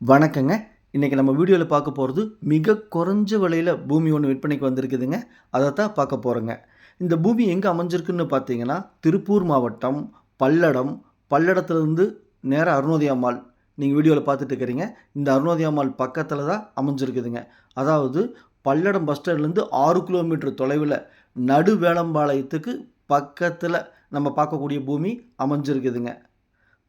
வணக்கங்க. இன்றைக்கி நம்ம வீடியோவில் பார்க்க போகிறது மிக குறைஞ்ச விலையில் பூமி ஒன்று விற்பனைக்கு வந்திருக்குதுங்க. அதை தான் பார்க்க போகிறோங்க இந்த பூமி எங்கே அமைஞ்சிருக்குன்னு பார்த்தீங்கன்னா திருப்பூர் மாவட்டம் பல்லடம். பல்லடத்துலேருந்து நேராக அருணோதயம்மாள் நீங்கள் வீடியோவில் பார்த்துட்டு இருக்கிறீங்க. இந்த அருணோதய பக்கத்தில் தான் அமைஞ்சிருக்குதுங்க. அதாவது பல்லடம் பஸ் ஸ்டாண்ட்லேருந்து ஆறு கிலோமீட்டர் தொலைவில் நடு வேளம்பாளையத்துக்கு பக்கத்தில் நம்ம பார்க்கக்கூடிய பூமி அமைஞ்சிருக்குதுங்க.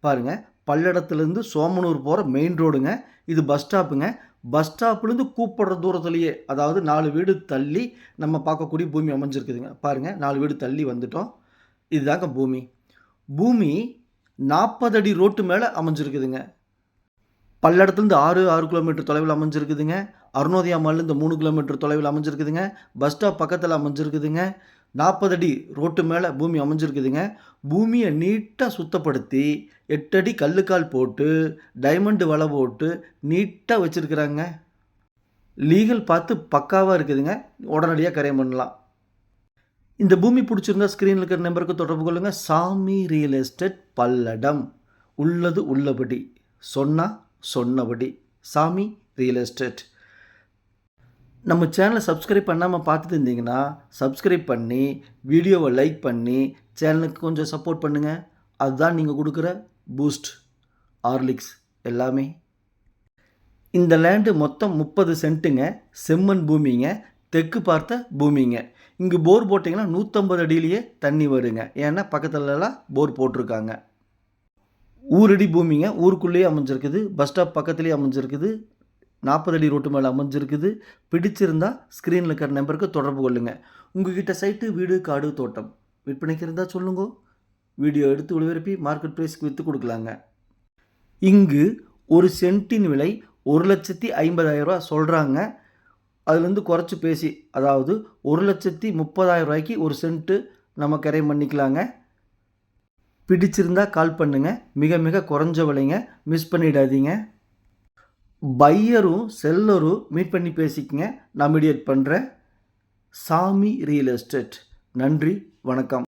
பாருங்கள் பல்லடத்துலேருந்து சோமனூர் போகிற மெயின் ரோடுங்க இது பஸ் ஸ்டாப்புங்க பஸ் ஸ்டாப்லேருந்து கூப்பிடுற தூரத்துலேயே அதாவது நாலு வீடு தள்ளி நம்ம பார்க்கக்கூடிய பூமி அமைஞ்சிருக்குதுங்க. பாருங்கள் நாலு வீடு தள்ளி வந்துட்டோம். இதுதாங்க பூமி. பூமி நாற்பது அடி ரோட்டு மேலே அமைஞ்சிருக்குதுங்க. பல்லடத்துலேருந்து ஆறு ஆறு கிலோமீட்டர் தொலைவில் அமைஞ்சிருக்குதுங்க. அருணோதயா மால்லேருந்து மூணு கிலோமீட்டர் தொலைவில் அமைஞ்சிருக்குதுங்க. பஸ் ஸ்டாப் பக்கத்தில் அமைஞ்சிருக்குதுங்க. நாற்பது அடி ரோட்டு மேலே பூமி அமைஞ்சிருக்குதுங்க. பூமியை நீட்டாக சுத்தப்படுத்தி எட்டடி கல்லுக்கால் போட்டு டைமண்டு வலை போட்டு நீட்டாக வச்சுருக்குறாங்க. லீகல் பார்த்து பக்காவாக இருக்குதுங்க. உடனடியாக கரையம் பண்ணலாம் இந்த பூமி பிடிச்சிருந்தா ஸ்க்ரீனில் இருக்கிற நம்பருக்கு தொடர்பு கொள்ளுங்கள் சாமி ரியல் எஸ்டேட் பல்லடம். உள்ளது உள்ளபடி. சொன்னால் சொன்னபடி. சாமி ரியல் எஸ்டேட் நம்ம சேனலை சப்ஸ்கிரைப் பண்ணாமல் பார்த்துட்டு இருந்தீங்கன்னா சப்ஸ்கிரைப் பண்ணி வீடியோவை லைக் பண்ணி சேனலுக்கு கொஞ்சம் சப்போர்ட் பண்ணுங்கள் அதுதான் நீங்கள் கொடுக்குற பூஸ்ட் ஆர்லிக்ஸ் எல்லாமே. இந்த லேண்டு மொத்தம் முப்பது சென்ட்டுங்க செம்மண் பூமிங்க. தெற்கு பார்த்த பூமிங்க. இங்கே போர் போட்டிங்கன்னா நூற்றம்பது அடியிலேயே தண்ணி வருங்க. ஏன்னா பக்கத்துலலாம் போர் போட்டிருக்காங்க. ஊரடி பூமிங்க. ஊருக்குள்ளேயே அமைஞ்சிருக்குது. பஸ் ஸ்டாப் பக்கத்துலேயே அமைஞ்சிருக்குது. நாற்பது அடி ரோட்டு மேலே அமைஞ்சிருக்குது. பிடிச்சிருந்தா ஸ்க்ரீனில் இருக்கிற நம்பருக்கு தொடர்பு கொள்ளுங்கள் உங்ககிட்ட சைட்டு வீடு காடு தோட்டம். விற்பனைக்கு இருந்தால் சொல்லுங்க. வீடியோ எடுத்து ஒளிபரப்பி மார்க்கெட் ப்ரைஸ்க்கு விற்று கொடுக்கலாங்க. இங்கு ஒரு சென்ட்டின் விலை ஒரு லட்சத்தி ஐம்பதாயிரரூவா சொல்கிறாங்க அதுலேருந்து குறைச்சி பேசி அதாவது ஒரு லட்சத்தி முப்பதாயிரம் ரூபாய்க்கு ஒரு சென்ட்டு நம்ம கரையம் பண்ணிக்கலாங்க. பிடிச்சிருந்தா கால் பண்ணுங்கள் மிக மிக குறைஞ்ச விலைங்க. மிஸ் பண்ணிடாதீங்க. பையரும் செல்லரும் மீட் பண்ணி பேசிக்கங்க. நான் மீடியேட் பண்ணுறேன் சாமி ரியல் எஸ்டேட் நன்றி வணக்கம்.